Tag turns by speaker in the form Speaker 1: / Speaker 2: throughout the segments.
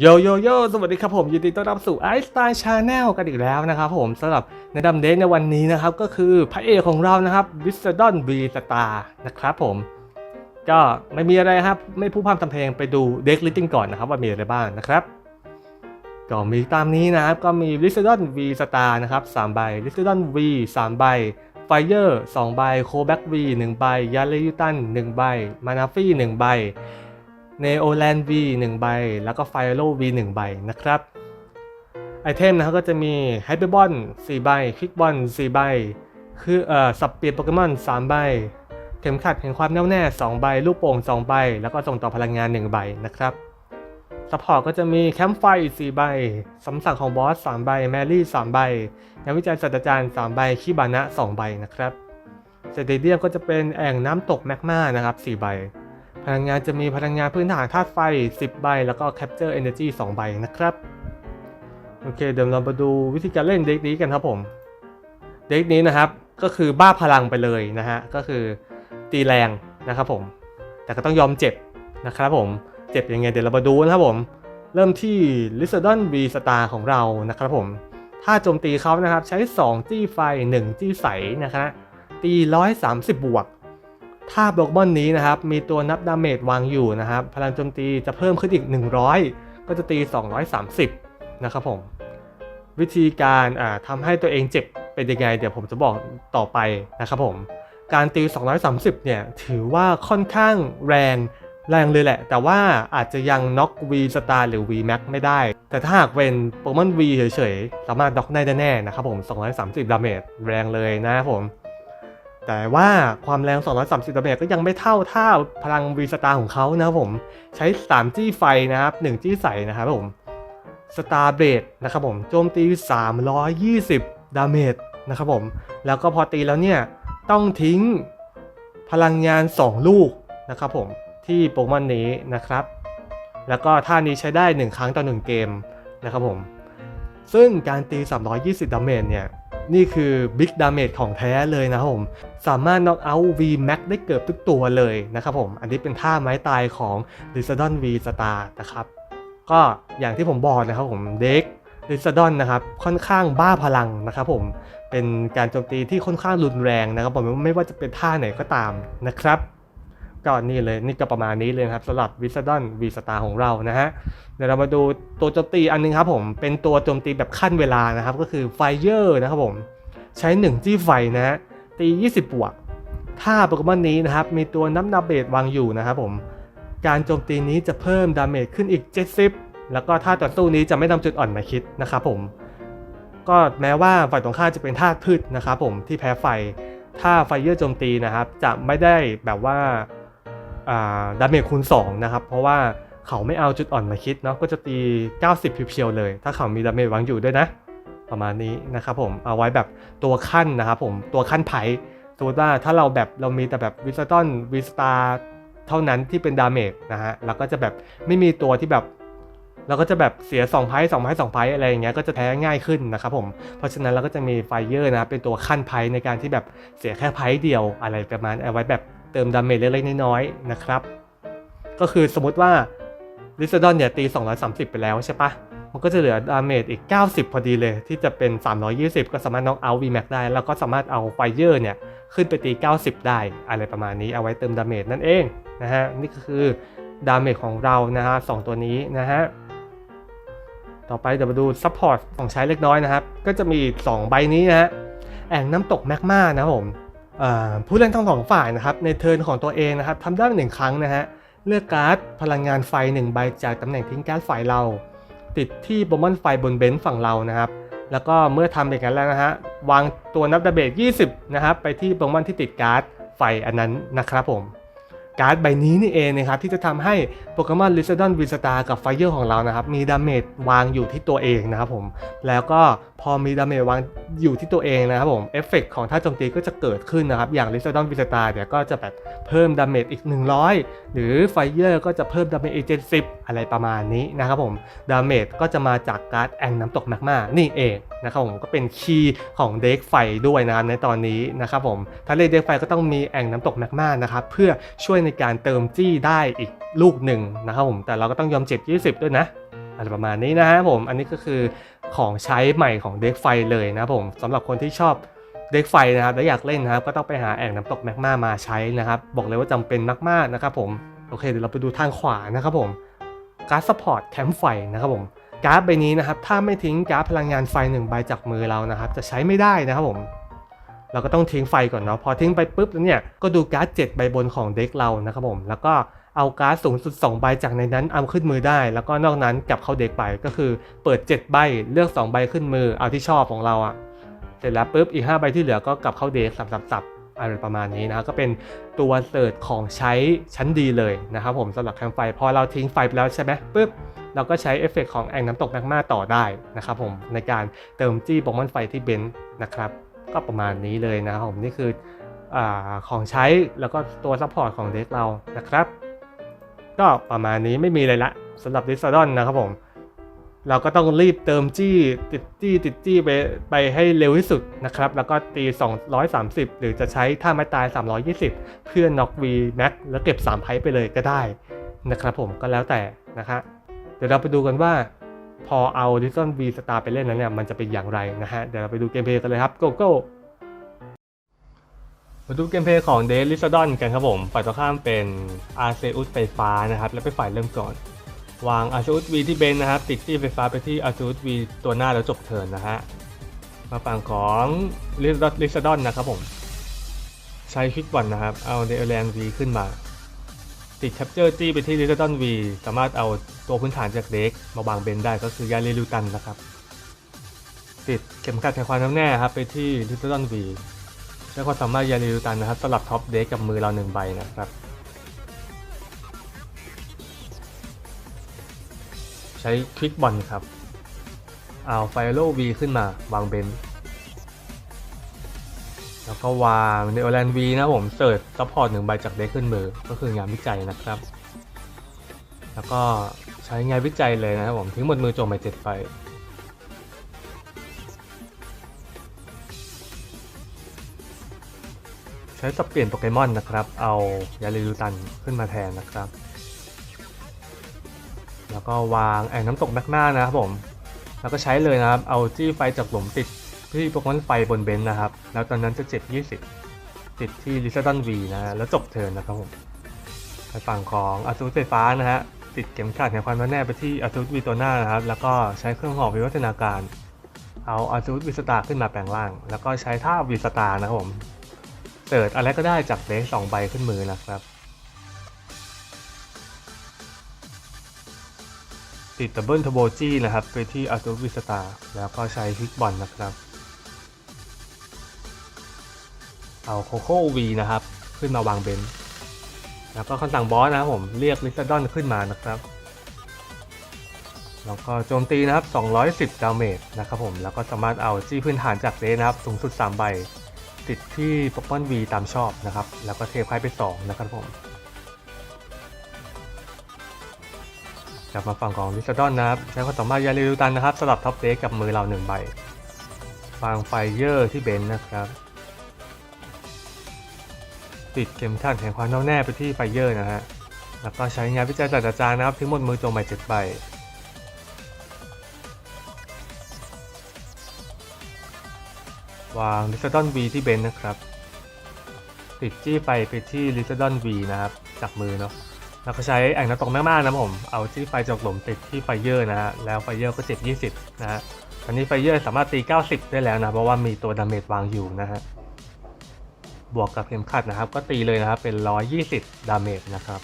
Speaker 1: โยโยโยสวัสดีครับผมยินดีต้อนรับสู่ i s t y l e Channel กันอีกแล้วนะครับผมสำหรับในดำเดทในวันนี้นะครับ ก็คือพระเอกของเรานะครับ w i s d o n V Star นะครับผม ก็ไม่มีอะไรครับ ไม่พูดพร่ำทำเพลงไปดูเด็กลิสติ้งก่อนนะครับ ว่ามีอะไรบ้างนะครับ ก็มีตามนี้นะครับ ก็มี l i s d o n V Star นะครับ3ใบ l i s d o n V 3ใบ Fire 2ใบ c o b a c V 1ใบ y a l e u t a n 1ใบ Manafi 1ใบ n e o l a n d V 1 ใบ แล้วก็ Fire V 1 ใบนะครับ ไอเทมนะครับก็จะมี h y p e r b o l 4ใบ Quick Ball 4ใบ คือเอ่อสับเปลี่ยนโปเกมอน 3 ใบ เข็มขัดแห่งความแน่วแน่ 2 ใบ ลูกโป่ง 2 ใบ แล้วก็ส่งต่อพลังงาน 1 ใบนะครับซัพพอร์ตก็จะมีแคมป์ไฟ4ใบสำสั่งของบอส 3 ใบ แมรี่3ใบงานวิจัยศาสตราจารย์ 3 ใบคิบานะ 2 ใบนะครับสเตเดียมก็จะเป็นแอ่งน้ำตกแมกมานะครับ 4 ใบ พลังงานจะมีพลังงานพื้นฐานธาตุไฟ 10 ใบ แล้วก็ Capture Energy 2 ใบนะครับ โอเค เดี๋ยวเรามาดูวิธีการเล่นเด็กนี้กันครับผม เด็กนี้นะครับ ก็คือบ้าพลังไปเลยนะฮะ ก็คือตีแรงนะครับผม แต่ก็ต้องยอมเจ็บนะครับผม เจ็บยังไงเดี๋ยวเรามาดูนะครับผม เริ่มที่ l i s d o n V Star ของเรานะครับผม ถ้าโจมตีเขานะครับ ใช้ 2 จี้ไฟ 1 จี้ใสนะครับตี 130 บวก ถ้าโปเกมอนนี้นะครับมีตัวนับดาเมจวางอยู่นะครับพลังโจมตีจะเพิ่มขึ้นอีก 100 ก็จะตี 230 นะครับผมวิธีการอ่าทำให้ตัวเองเจ็บเป็นยังไงเดี๋ยวผมจะบอกต่อไปนะครับผมการตี 230 เนี่ยถือว่าค่อนข้างแรงแรงเลยแหละ แต่ว่าอาจจะยังน็อก V Star หรือ V Max ไม่ได้ แต่ถ้าหากเป็นโปเกมอน V เฉยๆ สามารถน็อกได้แน่ๆนะครับผม 230 ดาเมจแรงเลยนะครับผม แต่ว่าความแรง 230ดาเมจก็ยังไม่เท่าท่าพลัง V Star ของเขานะครับผม ใช้ 3 จี้ไฟนะครับ1จี้ใส่นะครับผม Star Blade นะครับผมโจมตี 320 ดาเมจนะครับผม แล้วก็พอตีแล้วเนี่ย ต้องทิ้งพลังงาน 2 ลูกนะครับผม ที่โปเกมอนนี้นะครับ แล้วก็ท่านี้ใช้ได้ 1 ครั้งต่อ 1 เกมนะครับผม ซึ่งการตี 320 ดาเมจเนี่ย นี่คือบิ๊กดาเมจของแท้เลยนะครับผม สามารถน็อกเอาท์ V Max ได้เกือบทุกตัวเลยนะครับผม อันนี้เป็นท่าไม้ตายของ l i z a d o n V Star นะครับ ก็อย่างที่ผมบอกนะครับผมเด็ก l i z a d o n นะครับค่อนข้างบ้าพลังนะครับผมเป็นการโจมตีที่ค่อนข้างรุนแรงนะครับผมไม่ว่าจะเป็นท่าไหนก็ตามนะครับ ก็นี่เลยนี่ก็ประมาณนี้เลยครับสำหรับ w i z a d o n V Star ของเรานะฮะเดี๋ยวเรามาดูตัวโจมตีอันนึงครับผม เป็นตัวโจมตีแบบขั้นเวลานะครับ ก็คือ Fire นะครับผมใช้ 1 จี้ไฟนะฮะตี 20 บวก ถ้าโปเกมอนนี้นะครับ มีตัวน้ำดาเมจวางอยู่นะครับผมการโจมตีนี้จะเพิ่มดาเมจขึ้นอีก 70 แล้วก็ท่าต่อสู้นี้จะไม่นำจุดอ่อนมาคิดนะครับผมก็แม้ว่าฝ่ายตรงข้ามจะเป็นธาตุพืชนะครับผมที่แพ้ไฟถ้าไฟเยอร์โจมตีนะครับ จะไม่ได้แบบว่า ดาเมจคูณ2นะครับ เพราะว่าเขาไม่เอาจุดอ่อนมาคิดเนาะก็จะตี 90เพียวๆเลย ถ้าเขามีดาเมจวางอยู่ด้วยนะ ประมาณนี้นะครับผมเอาไว้แบบตัวขั้นนะครับผมตัวขั้นไพ่สมมติว่าถ้าเราแบบเรามีแต่แบบวิสตันวิสตาเท่านั้นที่เป็นดาเมจนะฮะเราก็จะแบบไม่มีตัวที่แบบเราก็จะแบบเสีย2ไพ่2ไพ่2ไพ่อะไรอย่างเงี้ยก็จะแพ้ง่ายขึ้นนะครับผมเพราะฉะนั้นเราก็จะมีไฟเยอร์นะครับเป็นตัวขั้นไพ่ในการที่แบบเสียแค่ไพ่เดียวอะไรประมาณเอาไว้แบบ เติมดาเมจเล็กๆน้อยๆนะครับ ก็คือสมมติว่าลิซดอนเนี่ยตี 230 ไปแล้วใช่ปะมันก็จะเหลือดาเมจอีก 90 พอดีเลย ที่จะเป็น 320 ก็สามารถน็อกเอาท์ VMAX ได้ แล้วก็สามารถเอาไฟเยอร์เนี่ย ขึ้นไปตี 90 ได้ อะไรประมาณนี้เอาไว้เติมดาเมจนั่นเองนะฮะ นี่ก็คือดาเมจของเรานะฮะสองตัวนี้นะฮะ ต่อไปเดี๋ยวมาดูซัพพอร์ตของใช้เล็กน้อยนะครับ ก็จะมี 2 ใบนี้นะฮะ แอ่งน้ำตกแมกมานะผม ผู้เล่นทั้งสองฝ่ายนะครับในเทิร์นของตัวเองนะครับทำได้หนึ่งครั้งนะฮะเลือกการ์ดพลังงานไฟ 1 ใบจากตำแหน่งทิ้งการ์ดฝ่ายเรา ติดที่โปเกมอนไฟบนเบนซ์ฝั่งเรานะครับ แล้วก็เมื่อทำแบบนั้นแล้วนะฮะวางตัวนับดาเบจ20 นะครับไปที่โปเกมอนที่ติดการ์ดไฟอันนั้นนะครับผมการ์ดใบนี้นี่เองนะครับที่จะทำให้โปเกมอนลิซดอนวิสตากับไฟเยอร์ของเรานะครับมีดาเมจวางอยู่ที่ตัวเองนะครับผมแล้วก็ พอมีดาเมจวางอยู่ที่ตัวเองนะครับผมเอฟเฟกของท่าโจมตีก็จะเกิดขึ้นนะครับ อย่างลิซดอนวิสตาเนี่ยก็จะแบบเพิ่มดาเมจอีก 100 หรือไฟเยอร์ก็จะเพิ่มดาเมจอีก70 อะไรประมาณนี้นะครับผมดาเมจก็จะมาจากการ์ดแองน้ำตกแมกมานี่เองนะครับผมก็เป็นคีย์ของเด็กไฟด้วยนะครับในตอนนี้นะครับผมถ้าเล่นเด็กไฟก็ต้องมีแองน้ำตกแมกมานะครับเพื่อช่วยในการเติมจี้ได้อีกลูกหนึ่งนะครับผมแต่เราก็ต้องยอมเจ็บ20 ด้วยนะ อะไรประมาณนี้นะฮะผมอันนี้ก็คือของใช้ใหม่ของเด็กไฟเลยนะผมสำหรับคนที่ชอบเด็กไฟนะครับและอยากเล่นนะครับก็ต้องไปหาแอ่งน้ำตกแมกมามาใช้นะครับ บอกเลยว่าจำเป็นมากๆนะครับผมโอเคเดี๋ยวเราไปดูทางขวานะครับผมการ์ดซัพพอร์ตแคมป์ไฟนะครับผมการ์ดใบนี้นะครับถ้าไม่ทิ้งการ์ดพลังงานไฟหนึ่งใบจากมือเรานะครับ จะใช้ไม่ได้นะครับผมเราก็ต้องทิ้งไฟก่อนเนาะพอทิ้งไปปุ๊บแล้วเนี่ยก็ดูการ์ด7ใบบนของเด็กเรานะครับผมแล้วก็ เอาการ์ดสูงสุด 2 ใบจากในนั้นเอาขึ้นมือได้ แล้วก็นอกนั้นกลับเข้าเด็กไปก็คือเปิด 7 ใบเลือก 2 ใบขึ้นมือเอาที่ชอบของเราอะ่ะเสร็จแล้วปุ๊บอีก 5 ใบที่เหลือก็กลับเข้าเด็กสับๆๆอะไรประมาณนี้นะครับก็เป็นตัวเสิร์ชของใช้ชั้นดีเลยนะครับผมสำหรับแคมไฟพอเราทิ้งไฟไปแล้วใช่ไหมปุ๊บเราก็ใช้เอฟเฟกต์ของแอ่งน้ำตกแมกมาต่อได้นะครับผมในการเติมจี้โปเกมอนไฟที่เบนซ์นะครับ ก็ประมาณนี้เลยนะครับผมนี่คืออของใช้แล้วก็ตัวซัพพอร์ตของเด็กเรานะครับ ก็ประมาณนี้ไม่มีอะไรละสำหรับดิสซอนนะครับผม เราก็ต้องรีบเติมจี้ติดจี้ติดจี้ไปไปให้เร็วที่สุดนะครับ แล้วก็ตี 230 หรือจะใช้ท่าไม้ตาย 320 เพื่อน็อก V Max แล้วเก็บ 3 ไพ่ไปเลยก็ได้นะครับผมก็แล้วแต่นะครับเดี๋ยวเราไปดูกันว่าพอเอาดิสซอน V Star ไปเล่นแล้วเนี่ยมันจะเป็นอย่างไรนะฮะเดี๋ยวเราไปดูเกมเพลย์กันเลยครับ go go มาดูเกมเพลย์ของเดลิซ a ดอนกันครับผม ฝ่ายตรงข้ามเป็นอาร์เซอุสไฟฟ้านะครับ แล้วเป็นฝ่ายเริ่มก่อน วางอาร์เซอุสวีที่เบนนะครับ ติดที่ไฟฟ้าไปที่อาร์เซอุสวีตัวหน้าแล้วจบเทิร์นนะฮะ มาฝั่งของลิซ a ดอนนะครับผม ใช้ควิกบอลนะครับ เอาเดลแลนวีขึ้นมา ติดแคปเจอร์จี้ไปที่ลิซ a ดอนวีสามารถเอาตัวพื้นฐานจากเด็กมาวางเบนได้ก็คือยาเรลูตันนะครับ ติดเข็มขัดแห่งความแน่วแน่ครับไปที่ลิซ a ดอนวี ใช้ความสามารถยาเรลูตันนะครับสลับท็อปเด็กกับมือเราหนึ่งใบนะครับ ใช้คลิกบอลครับเอาไฟโลวีขึ้นมาวางเบนแล้วก็วางเนโอแลนวีนะผมเสิร์ชซัพพอร์ตหนึ่งใบจากเด็กขึ้นมือก็คืองานวิจัยนะครับ แล้วก็ใช้งานวิจัยเลยนะครับผมทิ้งหมดมือโจมไปเจ็ดไป ช้สับเปลี่ยนโปเกมอนนะครับ เอายาลิลูตันขึ้นมาแทนนะครับ แล้วก็วางแอ่งน้ำตกแมกมานะครับผม แล้วก็ใช้เลยนะครับ เอาจี้ไฟจากหลุมติดที่โปเกมอนไฟบนเบนซ์นะครับ แล้วตอนนั้นจะเจ็บ20 ติดที่ลิซาดอนวีนะฮะแล้วจบเทิร์นนะครับผมไปฝั่งของอาซูไฟฟ้านะฮะ ติดเข็มขัดแห่งความแน่ไปที่อาซูวีตัวหน้านะครับ แล้วก็ใช้เครื่องหอกวิวัฒนาการ เอาอาซูวิสตาขึ้นมาแปลงร่าง แล้วก็ใช้ท่าวิสตานะครับผม เสิร์ชอะไรก็ได้จากเดสสองใบขึ้นมือนะครับ ติดดับเบิลทโบจีนะครับ ไปที่อาร์ตูวิสตาแล้วก็ใช้คลิกบอลนะครับ เอาโคโค่วีนะครับ ขึ้นมาวางเบนซ์แล้วก็คำสั่งบอสนะครับผมเรียกลิซดอนขึ้นมานะครับ แล้วก็โจมตีนะครับ 210 ดาเมจนะครับผม แล้วก็สามารถเอาจี้พื้นฐานจากเดสนะครับ สูงสุด 3 ใบ ติดที่ปเกมอนวีตามชอบนะครับ แล้วก็เทปไพ่ไป2นะครับผมกลับมาฝั่งของลิซาดอนนะครับ ใช้ความสามารถยาลิลูตันนะครับสลับท็อปเดกกับมือเราหนึ่งใบวางไฟเยอร์ที่เบนซ์นะครับ ติดเข็มขัดแห่งความแน่วแน่ไปที่ไฟเยอร์นะฮะแล้วก็ใช้งานวิจัยศาสตราจารย์นะครับทิ้งหมดมือจงใบเจ็ดใบ วางลิซาดอน V ที่เบนซ์นะครับ ติดจี้ไฟไปที่ลิซาดอน V นะครับจากมือเนาะแล้วก็ใช้แอ่งน้ำตกมากๆนะผม เอาจี้ไฟจากหลุมติดที่ไฟเยอร์นะฮะ แล้วไฟเยอร์ก็เจ็บ20 นะฮะ ตอนนี้ไฟเยอร์สามารถตี 90 ได้แล้วนะ เพราะว่ามีตัวดาเมจวางอยู่นะฮะ บวกกับเข็มขัดนะครับ ก็ตีเลยนะครับ เป็น 120 ดาเมจนะครับ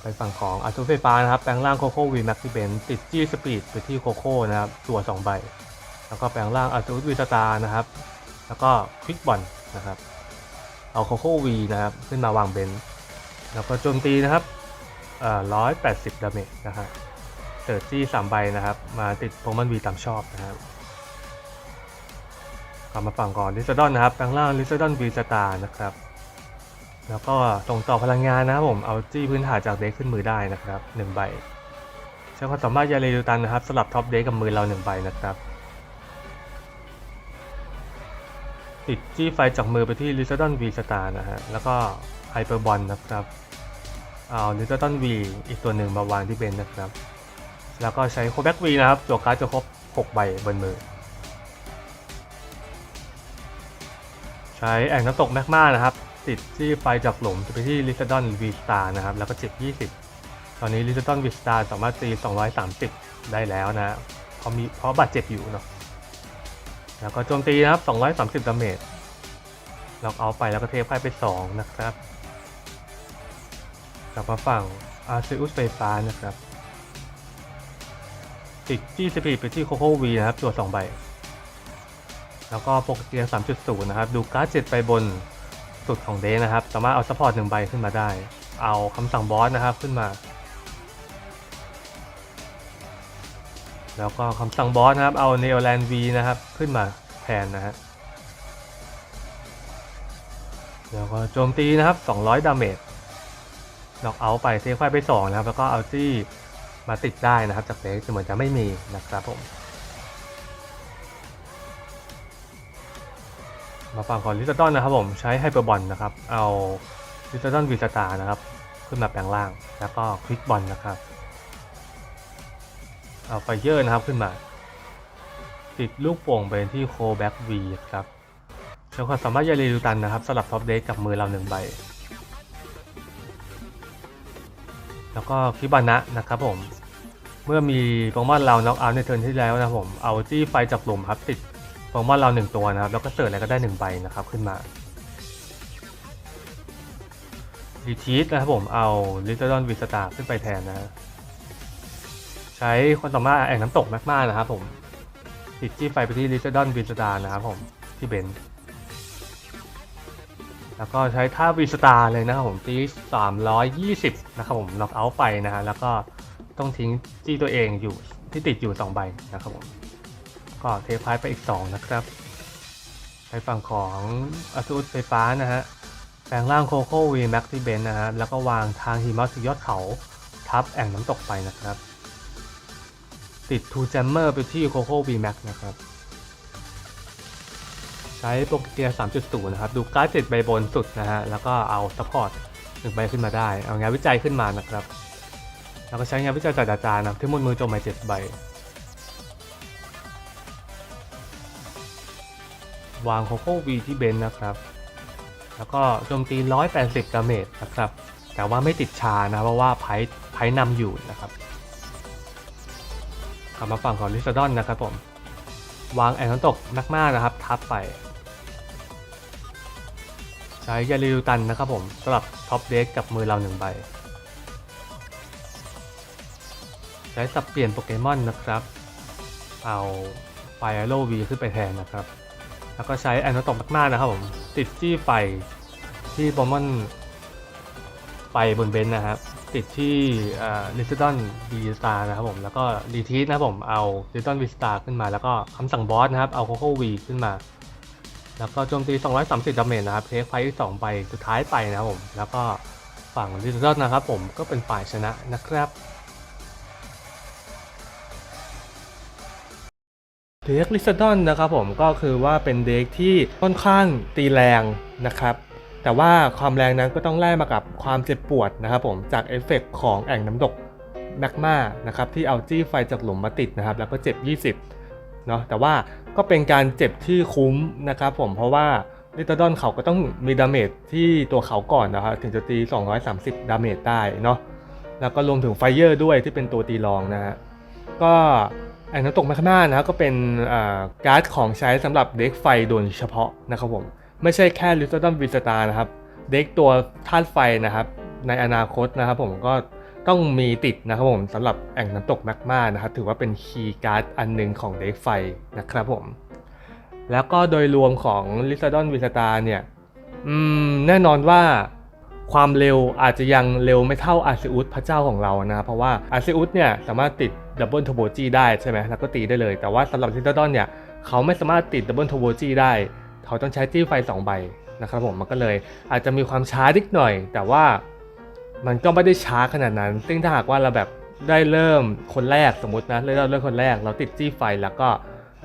Speaker 1: ไปฝั่งของอาร์ตูไฟฟ้านะครับ แปลงร่างโคโค่วีแม็กที่เบนติดจี้สปีดไปที่โคโค่นะครับ ตัว 2 ใบ แล้วก็แปลงร่างอาตูวีสตาร์นะครับ แล้วก็ควิกบอลนะครับ เอาโคโค่วีนะครับ ขึ้นมาวางเบนซ์แล้วก็โจมตีนะครับเอ่อ180ดาเมจนะครับเสิร์ชจี้3ใบนะครับ มาติดโปมอนวีตามชอบนะครับกลับมาฝั่งก่อนลิซาดอนนะครับแปลงร่างลิซาดอนวีสตาร์นะครับ แล้วก็ส่งต่อพลังงานนะครับผม เอาจี้พื้นฐานจากเด็กขึ้นมือได้นะครับ1ใบใช้ความสามารถยาเลดูตันนะครับสลับท็อปเด็กกับมือเรา1ใบนะครับ ติดจี้ไฟจากมือไปที่ลิซาดอนวีสตาร์นะฮะ แล้วก็ไฮเปอร์บอลนะครับ เอาลิซาดอนวีอีกตัวหนึ่งมาวางที่เบนนะครับ แล้วก็ใช้โคแบ็กวีนะครับตัวการ์ดจะครบ 6 ใบบนมือ ใช้แองน้ำตกแมกมานะครับ ติดที่ไฟจากหลุมจะไปที่ลิซดอนวีสตาร์นะครับ แล้วก็เจ็บ20 ตอนนี้ลิซดอนวีสตาร์สามารถตี230 ได้แล้วนะเพราะมีเพราะบาดเจ็บอยู่เนาะ แล้วก็โจมตีนะครับ230ดาเมจล็อกเอาไปแล้วก็เทปไปไป 2 นะครับกลับมาฝั่งอาร์ซิอุสไฟฟ้านะครับติดที่สปีดไปที่โคโค่วีนะครับตัว2ใบ แล้วก็โปรเกียร์3.0 นะครับ ดูการ์ดเจ็ดใบบนสุดของเดนะครับ สามารถเอาซัพพอร์ตหนึ่งใบขึ้นมาได้ เอาคำสั่งบอสนะครับขึ้นมา แล้วก็คำสั่งบอสนะครับ เอาเนโอแลนวีนะครับ ขึ้นมาแทนนะฮะ แล้วก็โจมตีนะครับ 200 ดาเมจน็อกเอาท์ไปเทคไฟไป 2 นะครับ แล้วก็เอาจี้มาติดได้นะครับ จากเด็กเหมือนจะไม่มีนะครับผมมาฝั่งของลิซาดอนนะครับผมใช้ไฮเปอร์บอลนะครับ เอาลิซาดอนวีสตาร์นะครับ ขึ้นมาแปลงร่าง แล้วก็คลิกบอลนะครับ เอาไฟเยอร์นะครับขึ้นมา ติดลูกโป่งไปที่โคแบ็กวีครับใช้ความสามารถยาลีดูตันนะครับสลับท็อปเดทกับมือเราหนึ่งใบ แล้วก็คิบานะนะครับผม เมื่อมีโปเกมอนเราน็อกเอาท์ในเทิร์นที่แล้วนะผมเอาจี้ไฟจากหลุมครับติดโปเกมอนเราหนึ่งตัวนะครับ แล้วก็เสิร์ชอะไรก็ได้หนึ่งใบนะครับขึ้นมาดีทีสนะครับผมเอาลิตเติ้ลดอนวิสตาขึ้นไปแทนนะ ใช้ความสามารถแอ่งน้ำตกมากๆนะครับผมติดจี้ไฟไปที่ลิตเติ้ลดอนวิสตานะครับผมที่เบนแล้วก็ใช้ท่าวีสตาร์เลยนะครับผมตี320นะครับผมน็อกเอาท์ไปนะฮะแล้วก็ต้องทิ้งจี้ตัวเองอยู่ที่ติดอยู่2ใบนะครับผมก็เทพายไปอีก2นะครับในฝั่งของอาซูสไฟฟ้านะฮะแปลงร่างโคโค่วีแม็กที่เบนนะฮะแล้วก็วางทางหิมะสุดยอดเขาทับแอ่งน้ำตกไปนะครับ ติดทูแจมเมอร์ไปที่โคโค่วีแม็กนะครับ ใช้โปรเกียร์3.0 นะครับ ดูการ์ดเจ็ดใบบนสุดนะฮะ แล้วก็เอาซัพพอร์ตหนึ่งใบขึ้นมาได้ เอางานวิจัยขึ้นมานะครับ แล้วก็ใช้งานวิจัยจากอาจารย์นะที่มุดมือโจมไปเจ็ดใบ วางโคโค่วีที่เบนนะครับ แล้วก็โจมตี 180ดาเมจนะครับ แต่ว่าไม่ติดชานะเพราะว่าไพ่ไพ่นำอยู่นะครับ ลับมาฝั่งของลิซาดอนนะครับผม วางแอน้ำตกนักมากๆนะครับ ทับไป ใช้ยาลิวตันนะครับผมสำหรับท็อปเด็กกับมือเราหนึ่งใบ ใช้สับเปลี่ยนโปเกมอนนะครับ เอาไฟโลวีขึ้นไปแทนนะครับ แล้วก็ใช้แอนโนตกมากๆนะครับผม ติดจี้ไฟที่โปเกมอนไฟบนเบนซ์นะครับ ติดที่ลิซดอนบีสตาร์นะครับผม แล้วก็ดีทีสนะครับผมเอาลิซดอนบีสตาร์ขึ้นมา แล้วก็คำสั่งบอสนะครับ เอาโคโค่วีขึ้นมา แล้วก็โจมตี 230 ดาเมจนะครับเทคไฟที่2ใบสุดท้ายไปนะครับผม แล้วก็ฝั่งลิซดอนนะครับผมก็เป็นฝ่ายชนะนะครับเด็กลิซดอนนะครับผมก็คือว่าเป็นเด็กที่ค่อนข้างตีแรงนะครับ แต่ว่าความแรงนั้นก็ต้องแลกมากับความเจ็บปวดนะครับผมจากเอฟเฟกต์ของแอ่งน้ำตกแมกมานะครับที่เอาจี้ไฟจากหลุมมาติดนะครับ แล้วก็เจ็บ 20เนาะแต่ว่าก็เป็นการเจ็บที่คุ้มนะครับผมเพราะว่าลิตดอนเขาก็ต้องมีดาเมจที่ตัวเขาก่อนนะครับถึงจะตี 230 ดาเมจได้เนาะแล้วก็รวมถึงไฟเยอร์ด้วยที่เป็นตัวตีรองนะฮะก็แอ่งน้ำตกแมคคานานะครับก็เป็นการ์ดของใช้สำหรับเด็กไฟโดยเฉพาะนะครับผม ไม่ใช่แค่ลิตเติ้ลวิสตานะครับ เด็กตัวธาตุไฟนะครับ ในอนาคตนะครับผมก็ต้องมีติดนะครับผมสำหรับแอ่งน้ำตกแมกมานะครับ ถือว่าเป็นคีย์การ์ดอันหนึ่งของเด็กไฟนะครับผม แล้วก็โดยรวมของลิซาดอนวิสตาเนี่ยอืมแน่นอนว่าความเร็วอาจจะยังเร็วไม่เท่าอาซิอุสพระเจ้าของเรานะครับเพราะว่าอาซิอุสเนี่ยสามารถติดดับเบิลทโบจีได้ใช่ไหมแล้วก็ตีได้เลย แต่ว่าสำหรับซิตาดอนเนี่ยเขาไม่สามารถติดดับเบิลทโบจีได้ เขาต้องใช้จี้ไฟ 2 ใบนะครับผมมันก็เลยอาจจะมีความช้านิดหน่อย แต่ว่ามันก็ไม่ได้ช้าขนาดนั้น ซึ่งถ้าหากว่าเราแบบได้เริ่มคนแรกสมมตินะเริ่มเริ่มคนแรก เราติดจี้ไฟแล้วก็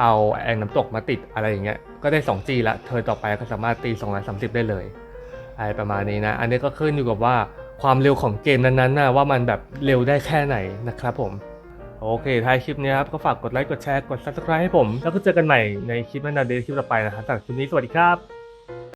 Speaker 1: เอาแองน้ำตกมาติดอะไรอย่างเงี้ยก็ได้2จี้ละเธอต่อไปก็สามารถตี230 ได้เลยอะไรประมาณนี้นะ อันนี้ก็ขึ้นอยู่กับว่าความเร็วของเกมนั้นๆนะว่ามันแบบเร็วได้แค่ไหนนะครับผม โอเคท้ายคลิปนี้ครับ ก็ฝากกดไลค์ กดแชร์ กด subscribe ให้ผม แล้วก็เจอกันใหม่ในคลิปหน้าเดทคลิปต่อไปนะครับสำหรับคลิปนี้สวัสดีครับ